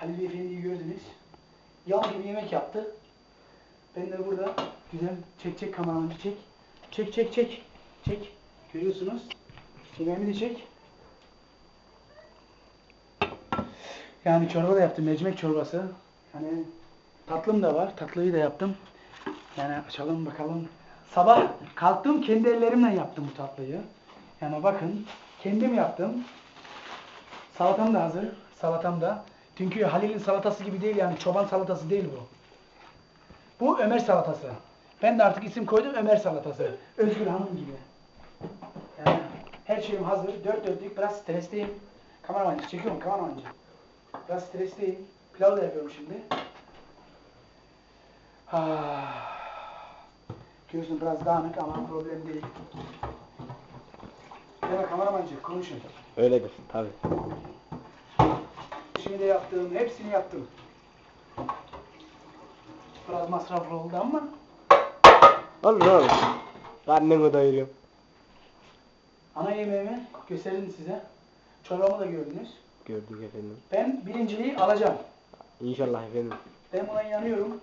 Halil Efendi'yi gördünüz. Yal gibi yemek yaptı. Ben de burada güzel çek çek kameramı çek. Çek çek çek. Çek. Görüyorsunuz. Yemeğimi de çek. Yani çorba da yaptım. Mercimek çorbası. Yani tatlım da var. Tatlıyı da yaptım. Yani açalım bakalım. Sabah kalktım kendi ellerimle yaptım bu tatlıyı. Yani bakın kendim yaptım. Salatam da hazır. Salatam da. Çünkü Halil'in salatası gibi değil yani çoban salatası değil bu. Bu Ömer salatası. Ben de artık isim koydum Ömer salatası. Özgür Hanım gibi. Yani her şeyim hazır. Dört dörtlük biraz stresliyim. Kameramancı çekiyorum kameramancı. Biraz stresliyim. Pilav da yapıyorum şimdi. Ah. Göğsüm biraz dağınık ama problem değil. Evet kameramancı konuşun. Öyledir tabi. Şimdi de yaptım, hepsini yaptım. Biraz masraflı oldu ama Olur olur. Karnımı doyuruyorum. ana yemeğimi gösterdim size. Çorbamı da gördünüz. Gördük efendim. Ben birinciliği alacağım. İnşallah efendim. Ben buna inanıyorum.